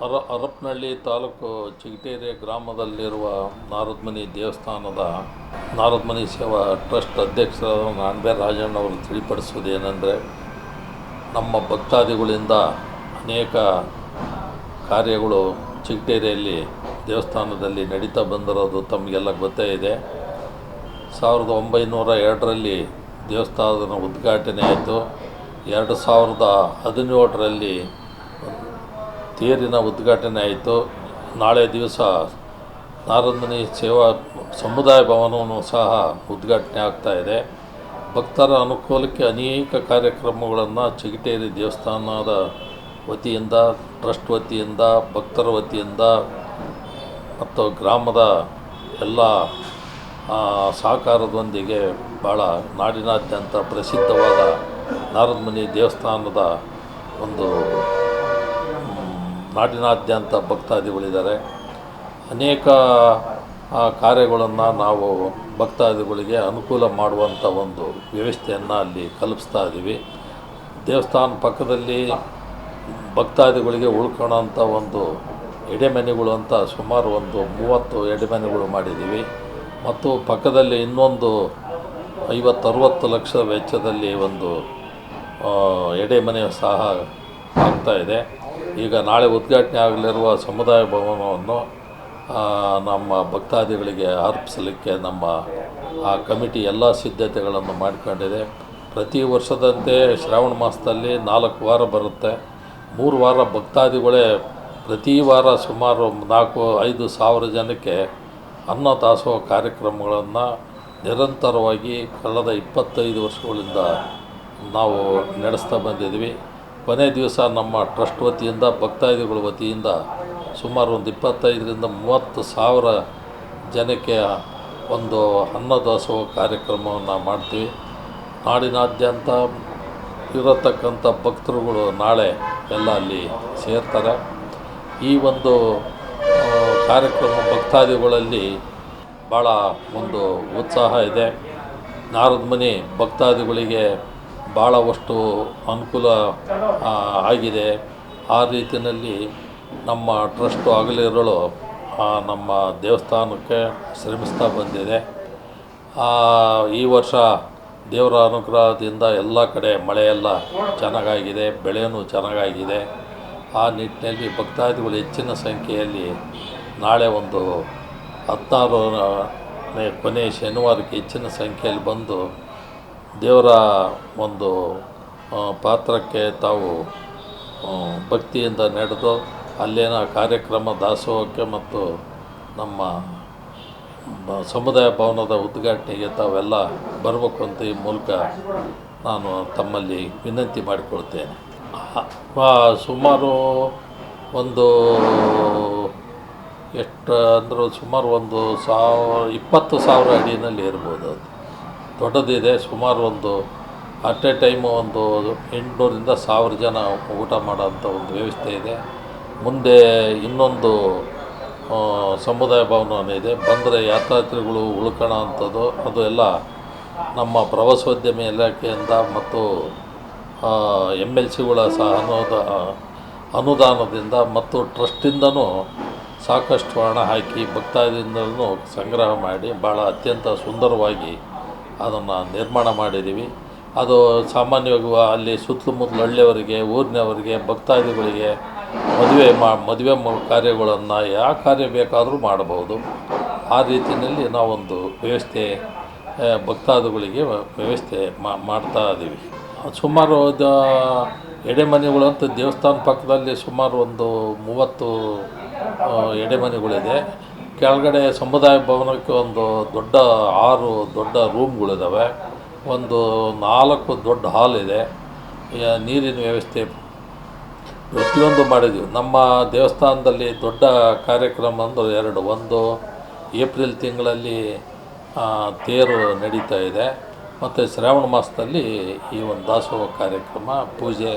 ಹರ ಹರಪನಹಳ್ಳಿ ತಾಲೂಕು ಚಿಗಟೇರಿ ಗ್ರಾಮದಲ್ಲಿರುವ ನಾರದ್ಮನಿ ದೇವಸ್ಥಾನದ ನಾರದ್ಮನಿ ಸೇವಾ ಟ್ರಸ್ಟ್ ಅಧ್ಯಕ್ಷರಾದ ನಾಣ್ಬೆ ರಾಜಣ್ಣವರು ತಿಳಿಪಡಿಸುವುದೇನೆಂದರೆ ನಮ್ಮ ಭಕ್ತಾದಿಗಳಿಂದ ಅನೇಕ ಕಾರ್ಯಗಳು ಚಿಗಟೇರಿಯಲ್ಲಿ ದೇವಸ್ಥಾನದಲ್ಲಿ ನಡೀತಾ ಬಂದಿರೋದು ತಮಗೆಲ್ಲ ಗೊತ್ತೇ ಇದೆ. ಸಾವಿರದ ಒಂಬೈನೂರ ಎರಡರಲ್ಲಿ ದೇವಸ್ಥಾನದ ಉದ್ಘಾಟನೆ ಆಯಿತು. ಎರಡು ಸಾವಿರದ ಹದಿನೇಳರಲ್ಲಿ ತೇರಿನ ಉದ್ಘಾಟನೆ ಆಯಿತು. ನಾಳೆ ದಿವಸ ನಾರದಮುನಿ ಸೇವಾ ಸಮುದಾಯ ಭವನವನ್ನು ಸಹ ಉದ್ಘಾಟನೆ ಆಗ್ತಾ ಇದೆ. ಭಕ್ತರ ಅನುಕೂಲಕ್ಕೆ ಅನೇಕ ಕಾರ್ಯಕ್ರಮಗಳನ್ನು ಚಿಗಟೇರಿ ದೇವಸ್ಥಾನದ ವತಿಯಿಂದ, ಟ್ರಸ್ಟ್ ವತಿಯಿಂದ, ಭಕ್ತರ ವತಿಯಿಂದ ಮತ್ತು ಗ್ರಾಮದ ಎಲ್ಲ ಸಹಕಾರದೊಂದಿಗೆ ಭಾಳ ನಾಡಿನಾದ್ಯಂತ ಪ್ರಸಿದ್ಧವಾದ ನಾರದಮುನಿ ದೇವಸ್ಥಾನದ ಒಂದು ನಾಡಿನಾದ್ಯಂತ ಭಕ್ತಾದಿಗಳಿದ್ದಾರೆ. ಅನೇಕ ಕಾರ್ಯಗಳನ್ನು ನಾವು ಭಕ್ತಾದಿಗಳಿಗೆ ಅನುಕೂಲ ಮಾಡುವಂಥ ಒಂದು ವ್ಯವಸ್ಥೆಯನ್ನು ಅಲ್ಲಿ ಕಲ್ಪಿಸ್ತಾ ಇದ್ದೀವಿ ದೇವಸ್ಥಾನ ಪಕ್ಕದಲ್ಲಿ ಭಕ್ತಾದಿಗಳಿಗೆ ಉಳ್ಕೊಳ್ಳೋಂಥ ಒಂದು ಎಡೆಮನೆಗಳು ಅಂತ ಸುಮಾರು ಒಂದು ಮೂವತ್ತು ಎಡೆಮನೆಗಳು ಮಾಡಿದ್ದೀವಿ ಮತ್ತು ಪಕ್ಕದಲ್ಲಿ ಇನ್ನೊಂದು ಐವತ್ತರವತ್ತು ಲಕ್ಷ ವೆಚ್ಚದಲ್ಲಿ ಒಂದು ಎಡೆಮನೆ ಸಹ ಆಗ್ತಾ ಇದೆ ಈಗ ನಾಳೆ ಉದ್ಘಾಟನೆ ಆಗಲಿರುವ ಸಮುದಾಯ ಭವನವನ್ನು ನಮ್ಮ ಭಕ್ತಾದಿಗಳಿಗೆ ಅರ್ಪಿಸಲಿಕ್ಕೆ ನಮ್ಮ, ಆ ಕಮಿಟಿ ಎಲ್ಲ ಸಿದ್ಧತೆಗಳನ್ನು ಮಾಡಿಕೊಂಡಿದೆ. ಪ್ರತಿ ವರ್ಷದಂತೆ ಶ್ರಾವಣ ಮಾಸದಲ್ಲಿ ನಾಲ್ಕು ವಾರ ಬರುತ್ತೆ. ಮೂರು ವಾರ ಭಕ್ತಾದಿಗಳೇ ಪ್ರತಿ ವಾರ ಸುಮಾರು ನಾಲ್ಕು, ಐದು ಸಾವಿರ ಜನಕ್ಕೆ ಅನ್ನ ದಾಸೋಹ ಕಾರ್ಯಕ್ರಮಗಳನ್ನು ನಿರಂತರವಾಗಿ ಕಳೆದ ಇಪ್ಪತ್ತೈದು ವರ್ಷಗಳಿಂದ ನಾವು ನಡೆಸ್ತಾ ಬಂದಿದ್ವಿ ಕೊನೆ ದಿವಸ ನಮ್ಮ ಟ್ರಸ್ಟ್ ವತಿಯಿಂದ, ಭಕ್ತಾದಿಗಳ ವತಿಯಿಂದ ಸುಮಾರು ಒಂದು ಇಪ್ಪತ್ತೈದರಿಂದ ಮೂವತ್ತು ಸಾವಿರ ಜನಕ್ಕೆ ಒಂದು ಅನ್ನದಾಸೋಹ ಕಾರ್ಯಕ್ರಮವನ್ನು ಮಾಡ್ತೀವಿ. ನಾಡಿನಾದ್ಯಂತ ಇರತಕ್ಕಂಥ ಭಕ್ತರುಗಳು ನಾಳೆ ಎಲ್ಲ ಅಲ್ಲಿ ಸೇರ್ತಾರೆ. ಈ ಒಂದು ಕಾರ್ಯಕ್ರಮ ಭಕ್ತಾದಿಗಳಲ್ಲಿ ಭಾಳ ಒಂದು ಉತ್ಸಾಹ ಇದೆ. ನಾರದಮುನಿ ಭಕ್ತಾದಿಗಳಿಗೆ ಭಾಳವಷ್ಟು ಅನುಕೂಲ ಆಗಿದೆ. ಆ ರೀತಿಯಲ್ಲಿ ನಮ್ಮ ಟ್ರಸ್ಟು ಹಗಲಿರುಳು ನಮ್ಮ ದೇವಸ್ಥಾನಕ್ಕೆ ಶ್ರಮಿಸ್ತಾ ಬಂದಿದೆ. ಈ ವರ್ಷ ದೇವರ ಅನುಗ್ರಹದಿಂದ ಎಲ್ಲ ಕಡೆ ಮಳೆಯೆಲ್ಲ ಚೆನ್ನಾಗಾಗಿದೆ ಬೆಳೆಯೂ ಚೆನ್ನಾಗಾಗಿದೆ. ಆ ನಿಟ್ಟಿನಲ್ಲಿ ಭಕ್ತಾದಿಗಳು ಹೆಚ್ಚಿನ ಸಂಖ್ಯೆಯಲ್ಲಿ ನಾಳೆ ಒಂದು ಹತ್ತಾರು ಕೊನೆಯ ಕೊನೆ ಶನಿವಾರಕ್ಕೆ ಹೆಚ್ಚಿನ ಸಂಖ್ಯೆಯಲ್ಲಿ ಬಂದು ದೇವರ ಒಂದು ಪಾತ್ರಕ್ಕೆ ತಾವು ಭಕ್ತಿಯಿಂದ ನಡೆದು ಅಲ್ಲಿನ ಕಾರ್ಯಕ್ರಮ ದಾಸೋಹಕ್ಕೆ ಮತ್ತು ನಮ್ಮ ಸಮುದಾಯ ಭವನದ ಉದ್ಘಾಟನೆಗೆ ತಾವೆಲ್ಲ ಬರಬೇಕು ಅಂತ ಈ ಮೂಲಕ ನಾನು ತಮ್ಮಲ್ಲಿ ವಿನಂತಿ ಮಾಡಿಕೊಳ್ತೇನೆ. ಸುಮಾರು ಒಂದು ಎಷ್ಟು ಅಂದರೂ ಸುಮಾರು ಒಂದು ಸಾವಿರ, ಇಪ್ಪತ್ತು ಸಾವಿರ ಅಡಿನಲ್ಲಿ ಇರ್ಬೋದು ಅದು. ದೊಡ್ಡದಿದೆ. ಸುಮಾರು ಒಂದು ಅಟ್ ಎ ಟೈಮು ಒಂದು ಎಂಟುನೂರಿಂದ ಸಾವಿರ ಜನ ಊಟ ಮಾಡೋಂಥ ಒಂದು ವ್ಯವಸ್ಥೆ ಇದೆ. ಮುಂದೆ ಇನ್ನೊಂದು ಸಮುದಾಯ ಭವನ ಇದೆ. ಬಂದರೆ ಯಾತ್ರಾರ್ಥಿಗಳು ಉಳ್ಕೊಳ್ಳೋ ಅಂಥದ್ದು. ಅದು ಎಲ್ಲ ನಮ್ಮ ಪ್ರವಾಸೋದ್ಯಮ ಇಲಾಖೆಯಿಂದ ಮತ್ತು ಎಂ ಎಲ್ ಸಿಗಳ ಸಹ ಅನುದ, ಅನುದಾನದಿಂದ ಮತ್ತು ಟ್ರಸ್ಟಿಂದನೂ ಸಾಕಷ್ಟು ಹಣ ಹಾಕಿ ಭಕ್ತಾದಿಯಿಂದಲೂ ಸಂಗ್ರಹ ಮಾಡಿ ಭಾಳ ಅತ್ಯಂತ ಸುಂದರವಾಗಿ ಅದನ್ನು ನಿರ್ಮಾಣ ಮಾಡಿದ್ದೀವಿ. ಅದು ಸಾಮಾನ್ಯವಾಗಿ ಅಲ್ಲಿ ಸುತ್ತಮುತ್ತಲ ಹಳ್ಳಿಯವರಿಗೆ, ಊರಿನವರಿಗೆ, ಭಕ್ತಾದಿಗಳಿಗೆ ಮದುವೆ ಮಾ, ಮದುವೆ ಕಾರ್ಯಗಳನ್ನು ಯಾವ ಕಾರ್ಯ ಬೇಕಾದರೂ ಮಾಡಬಹುದು. ಆ ರೀತಿಯಲ್ಲಿ ನಾವೊಂದು ವ್ಯವಸ್ಥೆ ಭಕ್ತಾದಿಗಳಿಗೆ ವ್ಯವಸ್ಥೆ ಮಾಡ್ತಾ ಇದ್ದೀವಿ ಸುಮಾರು ಇದು ಎಡೆಮನೆಗಳು ಅಂತ ದೇವಸ್ಥಾನ ಪಕ್ಕದಲ್ಲಿ ಸುಮಾರು ಒಂದು ಮೂವತ್ತು ಎಡೆಮನೆಗಳಿದೆ. ಕೆಳಗಡೆ ಸಮುದಾಯ ಭವನಕ್ಕೆ ಒಂದು ದೊಡ್ಡ ಆರು ದೊಡ್ಡ ರೂಮ್ಗಳಿದ್ದಾವೆ ಒಂದು ನಾಲ್ಕು ದೊಡ್ಡ ಹಾಲ್ ಇದೆ. ನೀರಿನ ವ್ಯವಸ್ಥೆ ಪ್ರತಿಯೊಂದು ಮಾಡಿದ್ವಿ ನಮ್ಮ ದೇವಸ್ಥಾನದಲ್ಲಿ ದೊಡ್ಡ ಕಾರ್ಯಕ್ರಮ ಅಂದರೆ ಎರಡು. ಒಂದು ಏಪ್ರಿಲ್ ತಿಂಗಳಲ್ಲಿ ತೇರು ನಡೀತಾ ಇದೆ. ಮತ್ತು ಶ್ರಾವಣ ಮಾಸದಲ್ಲಿ ಈ ಒಂದು ದಾಸೋಹ ಕಾರ್ಯಕ್ರಮ ಪೂಜೆ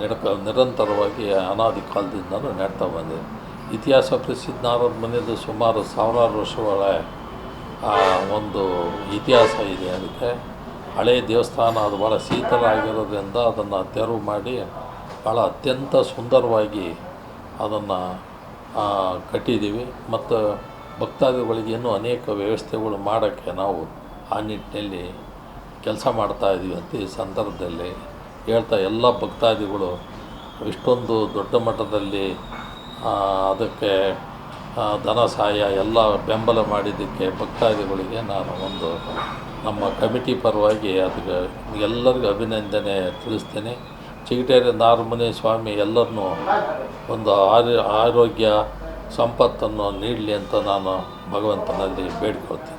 ನಡ್ಕ, ನಿರಂತರವಾಗಿ ಅನಾದಿ ಕಾಲದಿಂದಲೂ ನಡ್ತಾ ಬಂದಿದೆ. ಇತಿಹಾಸ ಪ್ರಸಿದ್ಧ ನಾರದ ಮನೆಯದು ಸುಮಾರು ಸಾವಿರಾರು ವರ್ಷಗಳ ಒಂದು ಇತಿಹಾಸ ಇದೆ ಅದಕ್ಕೆ. ಹಳೆಯ ದೇವಸ್ಥಾನ ಅದು ಭಾಳ ಶೀತಲ ಆಗಿರೋದ್ರಿಂದ ಅದನ್ನು ತೆರವು ಮಾಡಿ ಭಾಳ ಅತ್ಯಂತ ಸುಂದರವಾಗಿ ಅದನ್ನು ಕಟ್ಟಿದ್ದೀವಿ. ಮತ್ತು ಭಕ್ತಾದಿಗಳಿಗೆ ಇನ್ನೂ ಅನೇಕ ವ್ಯವಸ್ಥೆಗಳು ಮಾಡೋಕ್ಕೆ ನಾವು ಆ ನಿಟ್ಟಿನಲ್ಲಿ ಕೆಲಸ ಮಾಡ್ತಾ ಇದ್ದೀವಿ ಅಂತ ಈ ಸಂದರ್ಭದಲ್ಲಿ ಹೇಳ್ತಾ ಎಲ್ಲ ಭಕ್ತಾದಿಗಳು ಇಷ್ಟೊಂದು ದೊಡ್ಡ ಮಟ್ಟದಲ್ಲಿ ಅದಕ್ಕೆ ಧನ ಸಹಾಯ ಎಲ್ಲ ಬೆಂಬಲ ಮಾಡಿದ್ದಕ್ಕೆ ಭಕ್ತಾದಿಗಳಿಗೆ ನಾನು ಒಂದು ನಮ್ಮ ಕಮಿಟಿ ಪರವಾಗಿ ಅದಕ್ಕೆ ಎಲ್ಲರಿಗೂ ಅಭಿನಂದನೆ ತಿಳಿಸ್ತೇನೆ. ಚಿಗಟೇರಿ ನಾರ್ಮನೆ ಸ್ವಾಮಿ ಎಲ್ಲರನ್ನೂ ಒಂದು ಆರೋಗ್ಯ, ಸಂಪತ್ತನ್ನು ನೀಡಲಿ ಅಂತ ನಾನು ಭಗವಂತನಲ್ಲಿ ಬೇಡ್ಕೊಳ್ತೀನಿ.